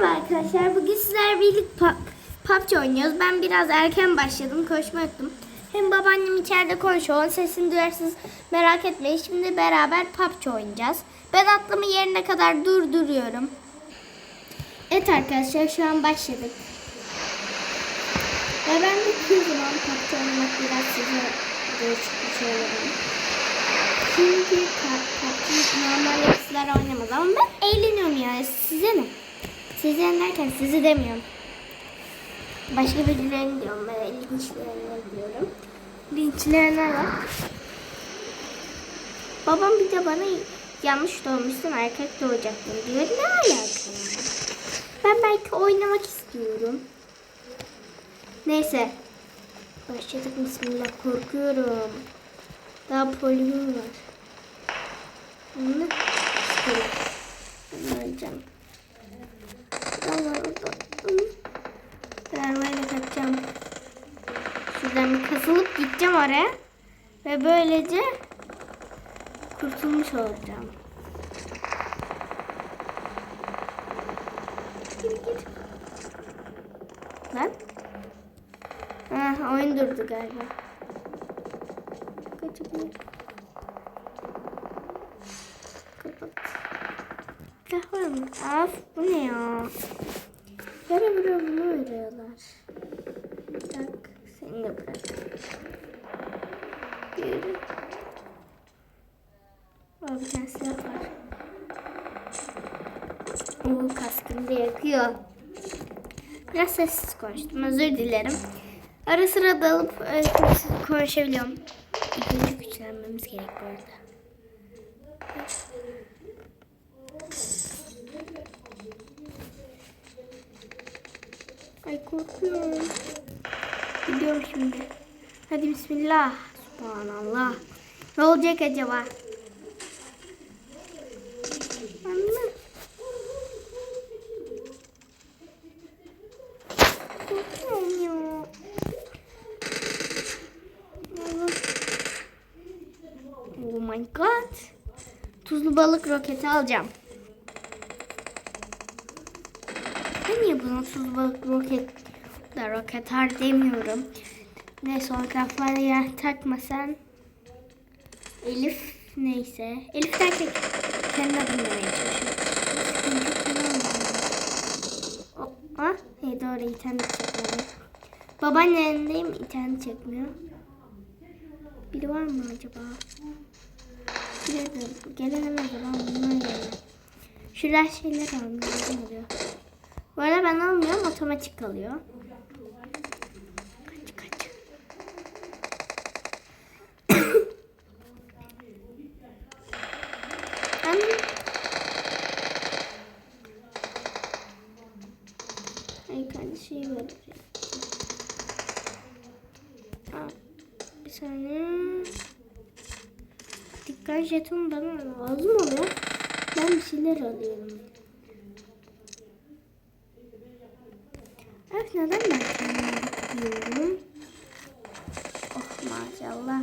Merhaba arkadaşlar. Bugün sizlerle birlikte PUBG oynuyoruz. Ben biraz erken başladım. Koşma ettim. Hem babaannem içeride konuşuyor. Onun sesini duyarsınız. Merak etmeyin. Şimdi beraber PUBG oynayacağız. Ben atlama yerine kadar durduruyorum. Evet arkadaşlar şu an başladık. Ve ben de kızım ama PUBG oynamak biraz size değişik bir şey olabilir. Çünkü PUBG normal sizler oynamaz ama ben eğleniyorum yani size ne? Size ne derken sizi demiyorum. Başka birilerini diyorum ben linçleyenler diyorum. Linçleyenler var. Babam bir de bana yanlış doğmuşsun erkek doğacaktın diyor. Ne alaka? Ben belki oynamak istiyorum. Neyse. Başladık bismillah korkuyorum. Daha poligon var. Bunu istiyorum. Ben öleceğim. Ben arabayla kaçacağım. Şuradan bir kasılıp gideceğim oraya. Ve böylece kurtulmuş olacağım. Gir gir. Lan. Ha, oyun durdu galiba. Kaçabilir. Kapat. Var mı? Af bu ne ya? Yere buraya bunu veriyorlar. Bırak. Seni de bırak. Yürü. Aa, bir tane silah var. Oo kaskını da yakıyor. Biraz sessiz konuştum. Özür dilerim. Ara sıra dalıp e, konuşabiliyorum. İkinci güçlenmemiz gerek bu arada. Ay korkuyorum. Gidiyorum şimdi. Hadi bismillah. Subhanallah. Ne olacak acaba? Anne. Korkuyorum ya. Oh my god. Tuzlu balık roketi alacağım. Ben niye buna tuzlu balık roket da roketar demiyorum. Neyse o kafaya takma sen. Elif neyse. Elif derken kendi adını demeye çalışıyorum. Ah, hey doğru internet çekmedi. Babaannemdeyim internet çekmiyor. Biri var mı acaba? Gelelim o zaman bunlar gelelim. Şurada şeyler almıyorum oluyor. Bu ben almıyorum otomatik kalıyor. Kardeşi ver. Aa, Bir saniye. Dikkat jeton bana lazım oluyor. Ben bir şeyler alıyorum. Evet neden ben diyorum? Oh maşallah.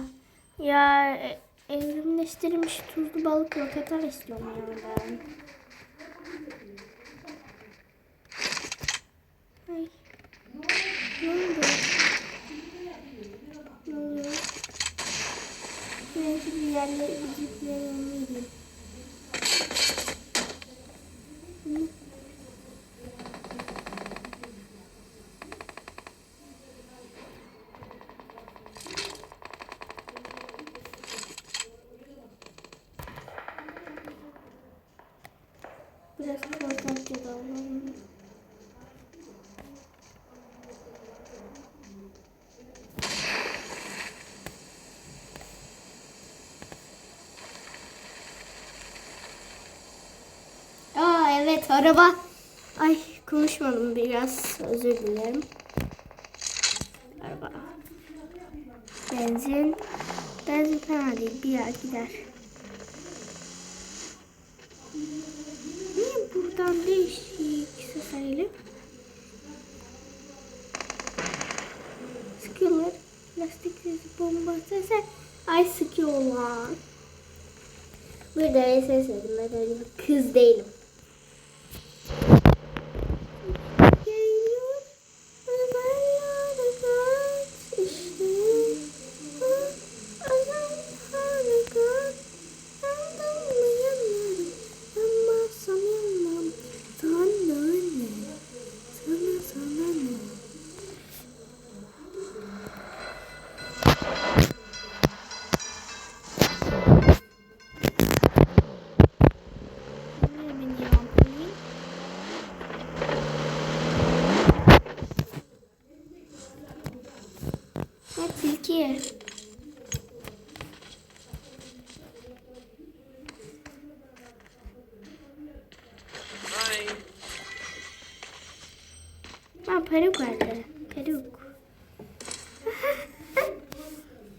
Ya e, evrimleştirilmiş tuzlu balık roketer istiyorum ya ben. Ay. Ne oldu? Ne oluyor? Neyse bir yerlere gidip yanına evet araba. Ay konuşmadım biraz özür dilerim. Araba. Benzin. Benzin fena değil bir yer gider. Niye buradan değişik ses ayrı? Sıkıyorlar. Lastik sesi bomba sesi. Ay sıkıyorlar. Burada ses dedim. Ben öyle kız değilim. Peruk vardı. Peruk.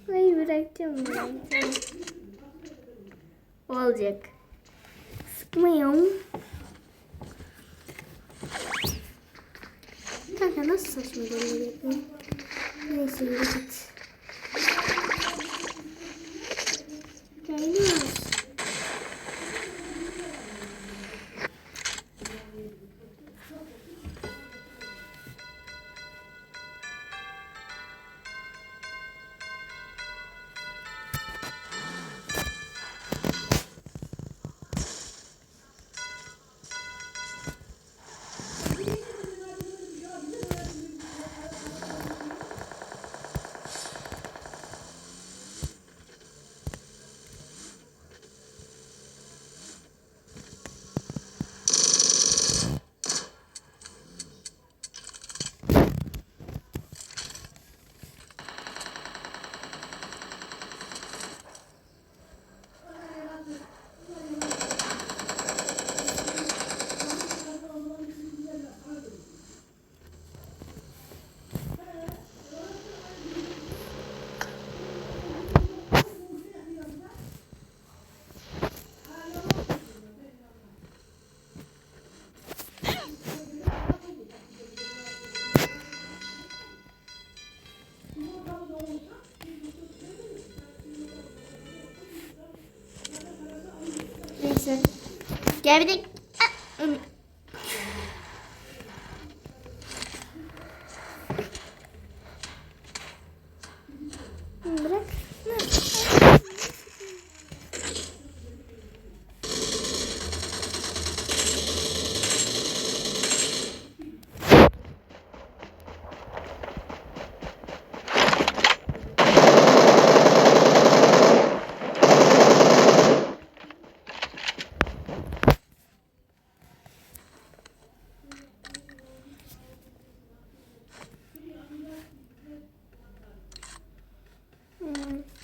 Ay bırakacağım. Olacak. Gel bir de... Im. Bırak. Hmm.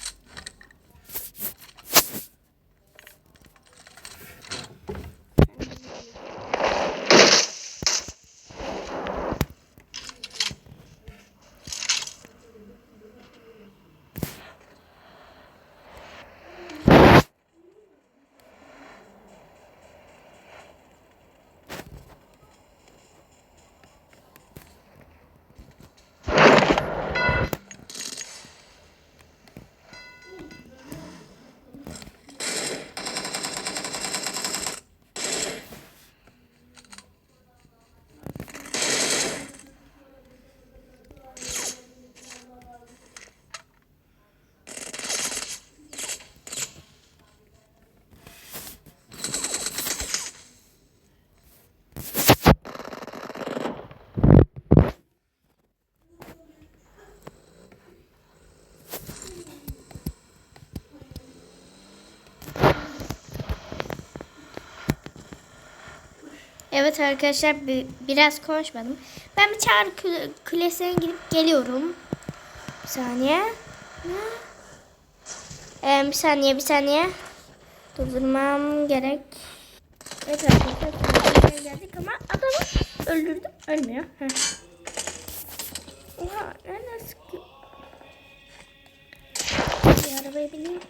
Evet arkadaşlar bi- biraz konuşmadım. Ben bir çağrı kulesine gidip geliyorum. Bir saniye. Ee, bir saniye bir saniye. Durdurmam gerek. Evet arkadaşlar geldik ama adamı öldürdüm. Ölmüyor. Heh. Oha nereden sıkıyor? Bir arabaya bineyim.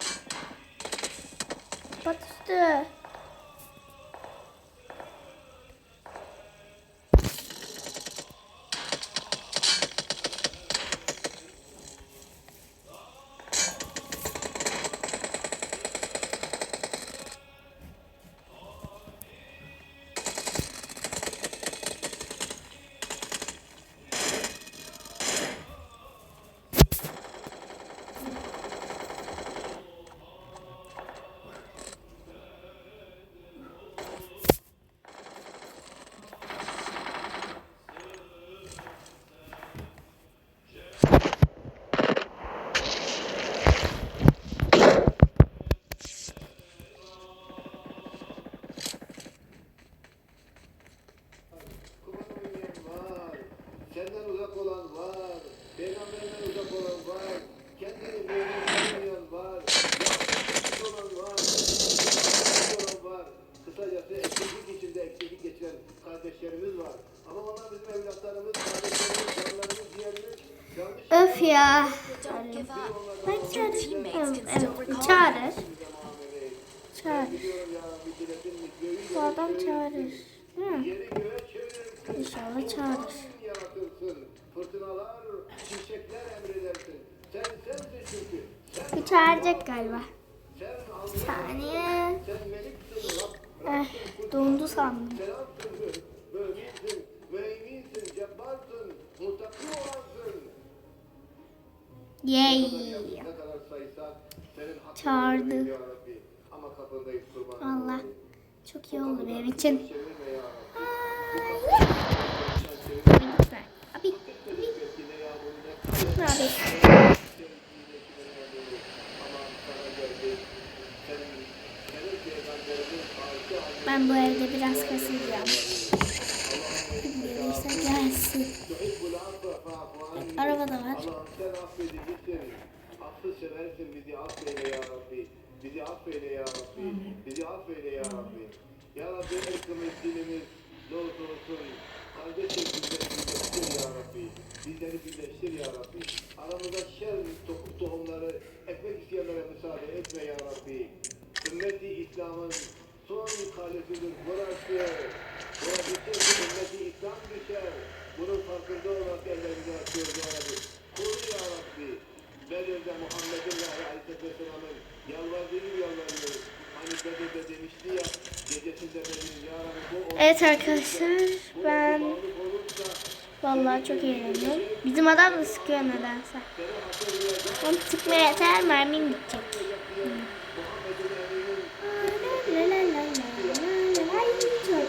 Kurban olmayan var. Senden uzak olan var. Peygamberden uzak olan var. kendini mümin sanmayan var, yapmış olan var, yapmış olan var. Kısacası eksiklik içinde eksiklik geçiren kardeşlerimiz var. Ama onlar bizim evlatlarımız, kardeşlerimiz, canlarımız, ciğerimiz. Öf ya. Ben Your çağırır. teammates Evet, Çağırır. Çağırır. Bu adam çağırır. Değil mi? İnşallah çağırır. Bu çağıracak galiba. Bir saniye. Eh, dondu sandım. Yay. Çağırdı. Allah. Çok iyi oldu benim için. Abi. Ne Abi. Ben bu evde biraz kasılacağım. Gelirse gelsin. Araba da var. Affı seversin bizi affeyle ya Rabbi. Bizi affeyle ya Rabbi. Bizi affeyle ya Rabbi. Ya Rabbi ırkımız, dilimiz olursa olsun. Kardeşim bizleri birleştir ya Rabbi. Bizleri birleştir ya Rabbi. Aramızda şer tohum tohumları ekmek isteyenlere müsaade etme ya Rabbi. Ümmeti İslam'ın son kalesidir burası. Burası için ümmeti İslam düşer. Bunun farkında olarak ellerimizi açıyoruz ya Rabbi. Koru ya Rabbi. Bedir'de Muhammed'in ve Aleyhisselam'ın yalvardığı gibi yalvarıyoruz. Hani Bedir'de demişti ya, gecesinde Bedir ya Rabbi. Evet arkadaşlar ben vallahi çok eğlendim. Bizim adam da sıkıyor nedense. Onu sıkmaya yeter mermim bitecek. Hmm. La la la la la la. Ay, çok.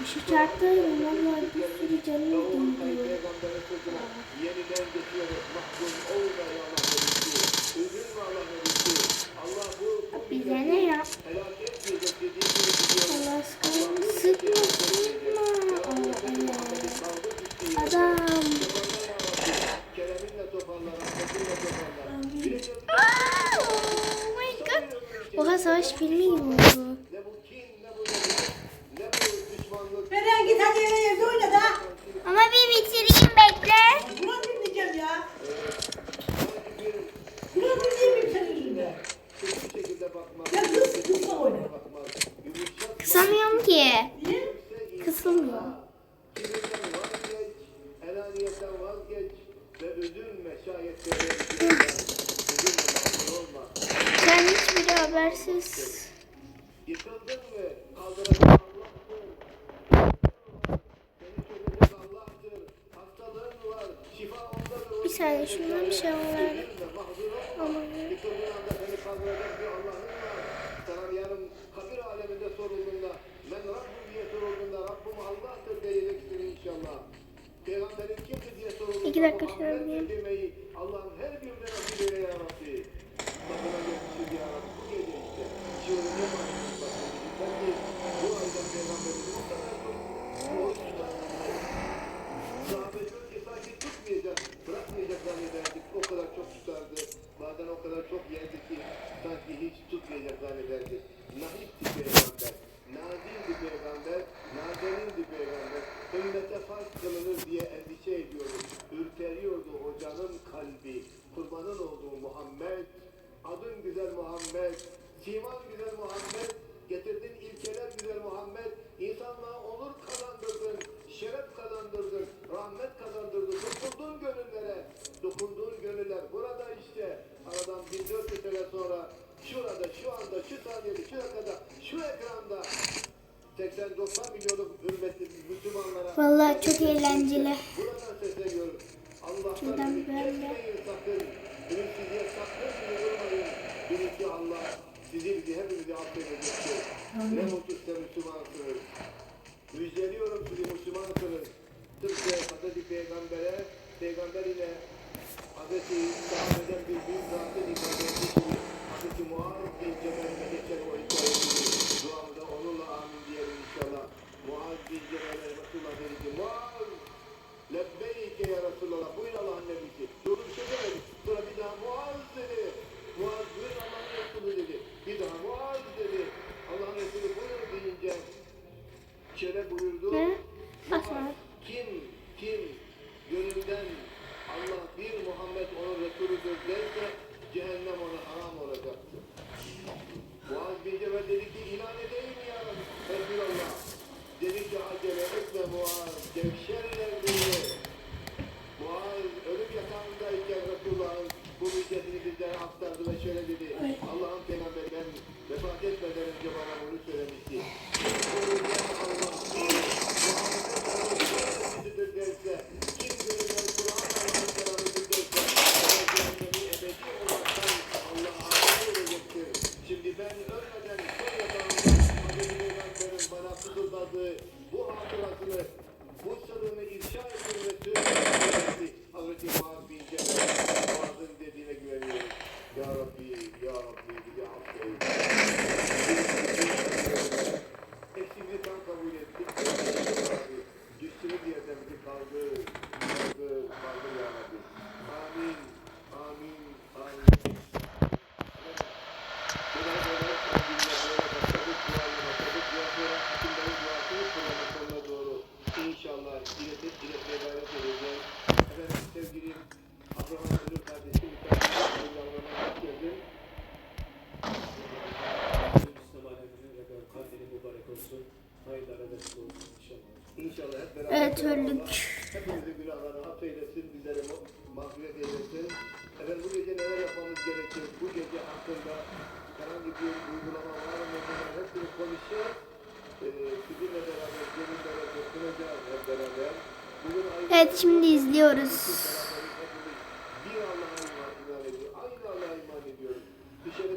Bir şey çarptı. Vallahi bir sürü canım döndü. Peygamberin sözüne yeniden geçiyoruz. Mahzun olma ya Allah Resulü. Üzülme Allah Resulü. Allah bu Bize ne ya? Allah sıkma. Sıkma sıkma. Adam. Oh my god. Oha savaş filmi gibi oldu. ne bu kin, ne bu nefret, ne bu düşmanlık. Beren git hadi eve evde oyna da. Ama bir bitireyim bekle. Buna dinleyeceğim ya. Sanki bir Buna dinleyeyim senin yüzünden. hiçbir şekilde bakmaz. Ya kız kızla oyna. Bakmaz. Yumuşak Kısamıyorum ki. Niye? Kısılmıyor. Kibirden vazgeç, enaniyetten vazgeç ve üzülme şayet seni üzülme. Üzülme, mahzun olma. Sen hiçbiri habersiz. Yıkıldın mı? Kaldıracak Allah'tır. Seni çözecek Allah'tır. Hastalığın var, şifa ondadır. Bir saniye şundan bir şey var. Üzülme, mahzun olma. Ama Yıkıldığın anda seni kaldıracak bir Allah'ın var. Sana yarın kabir aleminde sorulduğunda, ben Rabbim diye sorulduğunda Rabbim Allah'tır diyeceksin inşallah. Peygamberin kimdir diye sorulduğunda İki dakika şöyle bir- Allah'ın her nasip eyle ya Rabbi. Bakına geçmişiz ya Rabbi. Bu gece işte. Başlıyoruz bak. Ben de bu ayda Peygamberimiz bu kadar çok oruç tutarlar. Sahabe diyor ki sanki tutmayacak, bırakmayacak zannederdik. O kadar çok tutardı. Bazen o kadar çok yerdi ki sanki hiç tutmayacak zannederdik. Nahipti peygamber. Nazildi peygamber. Nazenindi peygamber. Ümmete farz kılınır diye endişe ediyordu. Ürperiyordu o canın kalbi. Kurbanın olduğu Muhammed. Adın güzel Muhammed. Siman güzel Muhammed. Getirdin ilkeler güzel Muhammed. İnsanlığa onur kazandırdın. Şeref kazandırdın. Rahmet kazandırdın. Dokundun gönüllere. Dokunduğun gönüller. Burada işte aradan 1400 sene sonra şurada, şu anda, şu saniyede, şu dakikada, şu ekranda 80-90 milyonluk hürmetli Müslümanlara Vallahi çok eğlenceli. Buradan sesleniyorum. Allah'tan kesmeyin sakın. Ümitsizliğe sakın bile durmayın. Bilin ki Allah sizi bizi hepimizi affedecektir. Ne mutlu size Müslümansınız. Müjdeliyorum sizi Müslümansınız. Tıpkı Hazreti Peygamber'e, Peygamber ile Lebbeyke ya Resulallah. Buyur Allah'ın nebisi. Dur bir şey demedi. Sonra bir daha Muaz dedi. Muaz buyur Allah'ın Resulü dedi. Bir daha Muaz dedi. Allah'ın Resulü buyur deyince şöyle buyurdu. Ne? Kim, kim gönülden Allah bir Muhammed onun Resulüdür derse cehennem ona haram olacaktır. Muaz bin Cebel dedi ki ilan edeyim ya Resulallah. Dedi ki acele etme Muaz gevşerler beni. Muaz ölüm yatağındayken Resulullah'ın bu müjdesini bizlere aktardı ve şöyle dedi. Allah'ın peygamberi ben vefat etmeden önce bana bunu söylemişti. Allah derse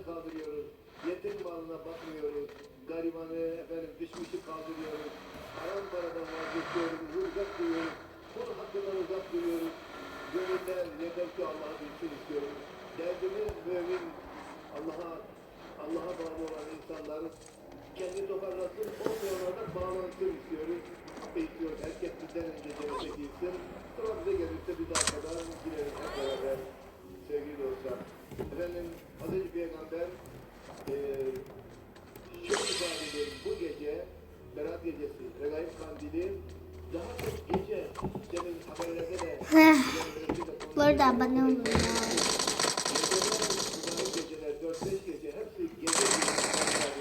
kaldırıyoruz. Yetim malına bakmıyoruz. Garibanı, efendim düşmüşü kaldırıyoruz. Haram paradan vazgeçiyoruz. Uzak duruyoruz. Kul hakkından uzak duruyoruz. Gönüller yeter ki Allah'ı bilsin istiyoruz. Derdimiz mümin Allah'a Allah'a bağlı olan insanlar kendi toparlasın, olmayanlar da bağlansın istiyoruz. Bekliyoruz. Herkes bizden önce cennete girsin. Sonra bize gelirse biz arkadan gireriz hep beraber. Sevgili dostlar. Efendim Hazreti Peygamber ifade ediyor. Bu gece Berat gecesi, Regaib Kandili daha çok gece senin haberlerde de Heh. Bu arada abone olun. geceler 4-5 gece hepsi gece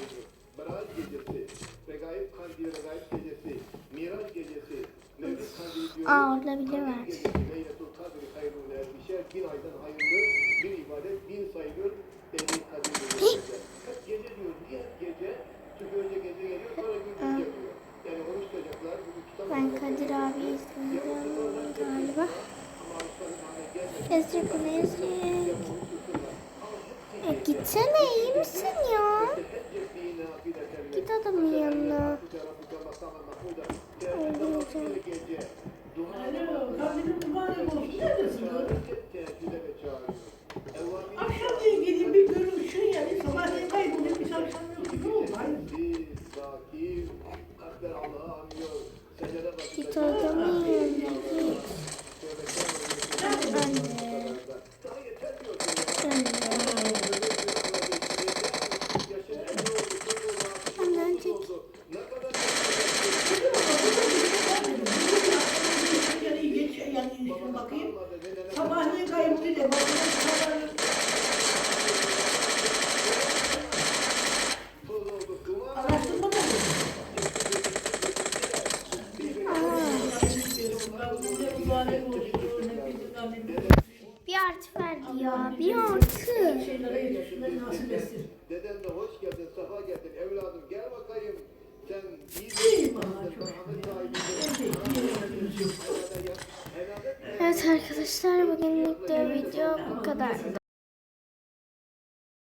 gece Berat gecesi, Regaib Kandili, Regaib gecesi, Miraç gecesi, Mevlid Kandili diyoruz. Aa orada bile Kadir var. gecesi, Leyletul Kadri hayrun erbişer, bin aydan hayırlı, bir ibadet, bin sayılır, Leyletul Kadir gecesi. Hep gece diyoruz, niye hep gece? Çünkü önce gece geliyor, sonra gündüz geliyor. Yani oruç tutacaklar, bugün tutamazlar. Ben Kadir abi izleyeceğim galiba. Ezgi Kulesi. E, gitsene iyi misin ya? Git adamın yanına. Öldüreceğim. Alo, kandilin mübarek olsun. Neredesin kız? Akşam diye gelin bir görüşün yani. Sabahleyin kaybolduk. Biz akşam yok. Ne oldu? Hayır. Git adamın yanına git. Anne. Anne. Anne çek. Yani iyi geç. Yani şimdi bakayım. Sabahleyin kayboldu